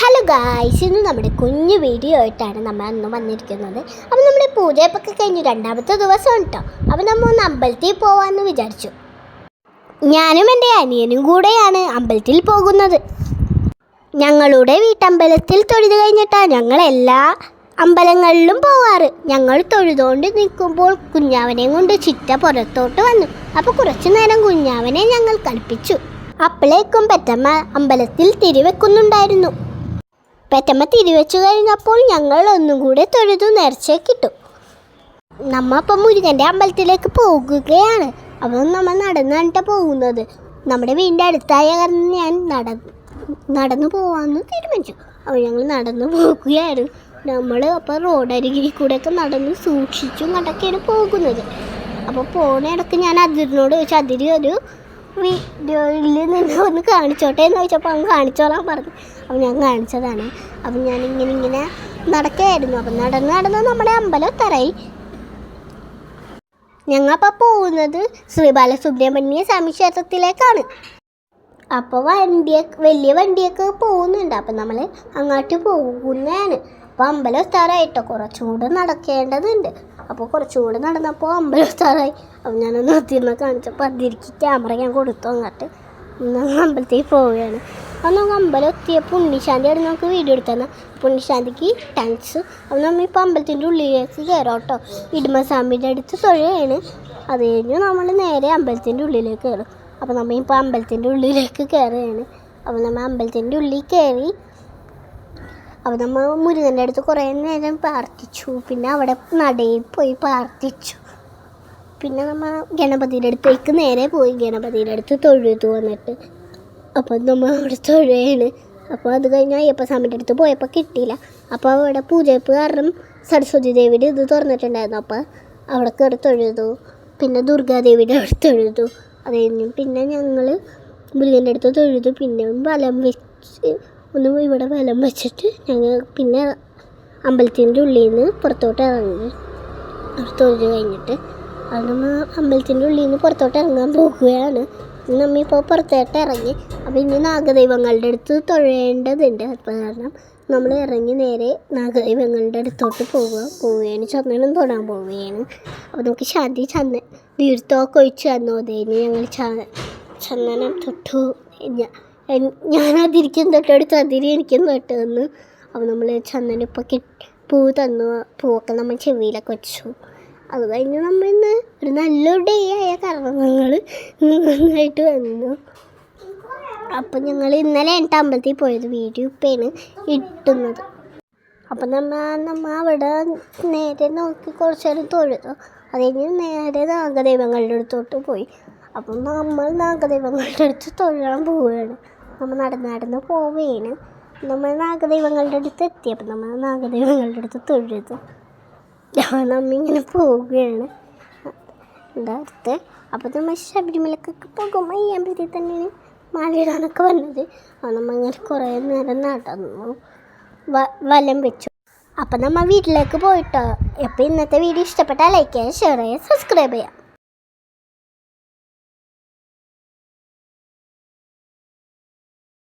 Hello guys ഇന്ന് നമ്മുടെ കുഞ്ഞു വീഡിയോ ആയിട്ടാണ് നമ്മൾ അന്ന് വന്നിരിക്കുന്നത്. അപ്പോൾ നമ്മുടെ പൂജയൊക്കെ കഴിഞ്ഞു രണ്ടാമത്തെ ദിവസം കേട്ടോ അപ്പോൾ നമ്മൾ ഒന്ന് അമ്പലത്തിൽ പോകാമെന്ന് വിചാരിച്ചു. ഞാനും എന്റെ അനിയനും കൂടെയാണ് അമ്പലത്തിൽ പോകുന്നത്. ഞങ്ങളുടെ വീട്ടമ്പലത്തിൽ തൊഴുത് കഴിഞ്ഞിട്ടാണ് ഞങ്ങൾ എല്ലാ അമ്പലങ്ങളിലും പോവാറ്. ഞങ്ങൾ തൊഴുതുകൊണ്ട് നിൽക്കുമ്പോൾ കുഞ്ഞാവനെയും കൊണ്ട് ചിറ്റ പുറത്തോട്ട് വന്നു. അപ്പോൾ കുറച്ചു നേരം കുഞ്ഞാവനെ ഞങ്ങൾ കളിപ്പിച്ചു. അപ്പോഴേക്കും പെറ്റമ്മ അമ്പലത്തിൽ തിരിവെക്കുന്നുണ്ടായിരുന്നു. പെറ്റമ്മ തിരിവെച്ചു കഴിഞ്ഞപ്പോൾ ഞങ്ങൾ ഒന്നും കൂടെ തൊഴുതു നേർച്ച കിട്ടും നമ്മ അപ്പം മുരുകന്റെ അമ്പലത്തിലേക്ക് പോകുകയാണ്. അപ്പോൾ നമ്മൾ നടന്നാണ് പോകുന്നത്. നമ്മുടെ വീടിന്റെ അടുത്തായ കാരണം ഞാൻ നട നടന്നു പോകാമെന്ന് തീരുമാനിച്ചു. അപ്പോൾ ഞങ്ങൾ നടന്നു പോകുകയായിരുന്നു. നമ്മൾ അപ്പോൾ റോഡരികിൽ കൂടെയൊക്കെ നടന്ന് സൂക്ഷിച്ചും കണ്ടൊക്കെയാണ് പോകുന്നത്. അപ്പോൾ പോണ ഇടയ്ക്ക് ഞാൻ അതിരിനോട് ചോദിച്ചു അതിരി ഒരു വീഡിയോയിൽ നിന്ന് ഒന്ന് കാണിച്ചോട്ടെ എന്ന് ചോദിച്ചപ്പോൾ അവൻ കാണിച്ചോളാൻ പറഞ്ഞു. അപ്പം ഞാൻ കാണിച്ചതാണ്. അപ്പം ഞാൻ ഇങ്ങനെ ഇങ്ങനെ നടക്കുകയായിരുന്നു അപ്പം നടന്ന് നടന്ന് നമ്മുടെ തറയി ഞങ്ങളപ്പോൾ പോകുന്നത് ശ്രീ ബാലസുബ്രഹ്മണ്യ സ്വാമി ക്ഷേത്രത്തിലേക്കാണ്. അപ്പോൾ വണ്ടിയൊക്കെ വലിയ വണ്ടിയൊക്കെ പോകുന്നുണ്ട്. അപ്പം നമ്മൾ അങ്ങോട്ട് പോകുന്നതാണ്. അപ്പോൾ അമ്പലം സ്ഥലമായിട്ടോ കുറച്ചും കൂടെ നടക്കേണ്ടതുണ്ട്. അപ്പോൾ കുറച്ചും കൂടെ നടന്നപ്പോൾ അമ്പലം സ്ഥലമായി അപ്പം ഞാനൊന്ന് നിർത്തിയിരുന്ന കാണിച്ചപ്പോൾ അതിരിക്ക് ക്യാമറ ഞാൻ കൊടുത്തു അങ്ങോട്ട്. ഞങ്ങൾ അമ്പലത്തിൽ പോവുകയാണ്. അപ്പം നമുക്ക് അമ്പലം എത്തിയപ്പോൾ ഉണ്ണിശാന്തിയാണ് നമുക്ക് വീഡിയോ എടുത്തത് ഉണ്ണിശാന്തിക്ക് താങ്ക്സ് അപ്പം നമ്മൾ ഇപ്പോൾ അമ്പലത്തിന്റെ ഉള്ളിലേക്ക് കയറാം കേട്ടോ ഇടുമസ്വാമിയുടെ അടുത്ത് തൊഴിലാണ് അത് കഴിഞ്ഞ് നമ്മൾ നേരെ അമ്പലത്തിന്റെ ഉള്ളിലേക്ക് കയറും അപ്പോൾ നമ്മൾ ഇപ്പോൾ അമ്പലത്തിന്റെ ഉള്ളിലേക്ക് കയറുകയാണ് അപ്പോൾ നമ്മൾ അമ്പലത്തിന്റെ ഉള്ളിൽ കയറി അപ്പോൾ നമ്മൾ മുരുകന്റെ അടുത്ത് കുറേ നേരം പ്രാർത്ഥിച്ചു. പിന്നെ അവിടെ നടയിൽ പോയി പ്രാർത്ഥിച്ചു. പിന്നെ നമ്മൾ ഗണപതിയുടെ അടുത്തേക്ക് നേരെ പോയി. ഗണപതിയുടെ അടുത്ത് തൊഴുതു വന്നിട്ട്. അപ്പോൾ നമ്മൾ അവിടെ തൊഴുകയാണ് അപ്പോൾ അത് കഴിഞ്ഞ് അയ്യപ്പ സ്വാമിന്റെ അടുത്ത് പോയപ്പോൾ കിട്ടിയില്ല. അപ്പോൾ അവിടെ പൂജയപ്പ് കാരണം സരസ്വതി ദേവിയുടെ ഇത് തുറന്നിട്ടുണ്ടായിരുന്നു. അപ്പോൾ അവിടെ കയറി തൊഴുതു. പിന്നെ ദുർഗാദേവിയുടെ അവിടെ തൊഴുതു. അത് കഴിഞ്ഞു പിന്നെ ഞങ്ങൾ മുരുകന്റെ അടുത്ത് തൊഴുതു. പിന്നെ വലം വെച്ച് ഒന്ന് ഇവിടെ വലം വെച്ചിട്ട് ഞങ്ങൾ പിന്നെ അമ്പലത്തിന്റെ ഉള്ളിൽ നിന്ന് പുറത്തോട്ട് ഇറങ്ങി. അവിടെ തൊഴുത് കഴിഞ്ഞിട്ട് അത് നമ്മൾ അമ്പലത്തിന്റെ ഉള്ളിൽ നിന്ന് പുറത്തോട്ട് ഇറങ്ങാൻ പോകുകയാണ്. നമ്മിപ്പോൾ പുറത്തോട്ട് ഇറങ്ങി. അപ്പോൾ ഇനി നാഗദൈവങ്ങളുടെ അടുത്ത് തൊഴേണ്ടതുണ്ട്. അപ്പോൾ കാരണം നമ്മൾ ഇറങ്ങി നേരെ നാഗദൈവങ്ങളുടെ അടുത്തോട്ട് പോവുക. പോവുകയാണ്. ചന്ദനം തൊടാൻ പോവുകയാണ്. അപ്പോൾ നമുക്ക് ശാന്തി ചന്ദ ഒഴിച്ച് തന്നോ. അതേ ഞങ്ങൾ ചന്ദനം തൊട്ടു ഞാൻ അതിരിക്കും തൊട്ടെടുത്ത് അതിരി എനിക്കും തൊട്ട് തന്നു അപ്പോൾ നമ്മൾ ചന്ദനിപ്പോൾ പൂ തന്നു പൂവൊക്കെ നമ്മൾ ചെവിയിലൊക്കെ വെച്ചു. അത് കഴിഞ്ഞ് നമ്മൾ ഇന്ന് ഒരു നല്ലൊരു ഡേ ആയ കാരണം ഞങ്ങൾ നന്നായിട്ട് വന്നു. അപ്പം ഞങ്ങൾ ഇന്നലെ എന്റെ അമ്പലത്തിൽ പോയത് വീഡിയോ ഇപ്പയാണ് ഇട്ടുന്നത്. അപ്പം നമ്മൾ നമ്മൾ അവിടെ നേരെ നോക്കി കുറച്ച് നേരം തൊഴുതു. അത് കഴിഞ്ഞ് നേരെ നാഗദൈവങ്ങളുടെ അടുത്തോട്ട് പോയി. അപ്പം നമ്മൾ നാഗദൈവങ്ങളുടെ അടുത്ത് തൊഴാൻ പോവുകയാണ് നമ്മൾ നടന്ന് നടന്ന് പോവുകയാണ് നമ്മൾ നാഗദൈവങ്ങളുടെ അടുത്ത് എത്തി. അപ്പം നമ്മൾ നാഗദൈവങ്ങളുടെ അടുത്ത് തൊഴുതു. നമ്മ ഇങ്ങനെ പോവുകയാണ്. എന്താ അടുത്ത്? അപ്പോൾ നമ്മൾ ശബരിമലക്കൊക്കെ പോകുമ്പോൾ ഈ അമ്പലത്തിൽ തന്നെയാണ് മാലയിടാനൊക്കെ വന്നത്. അപ്പോൾ നമ്മൾ ഇങ്ങനെ കുറേ നേരം നടന്നു. വലം വെച്ചു. അപ്പം നമ്മൾ വീട്ടിലേക്ക് പോയിട്ടോ. അപ്പോൾ ഇന്നത്തെ വീഡിയോ ഇഷ്ടപ്പെട്ടാൽ ലൈക്ക് ചെയ്യുക ഷെയർ ചെയ്യുക സബ്സ്ക്രൈബ് ചെയ്യുക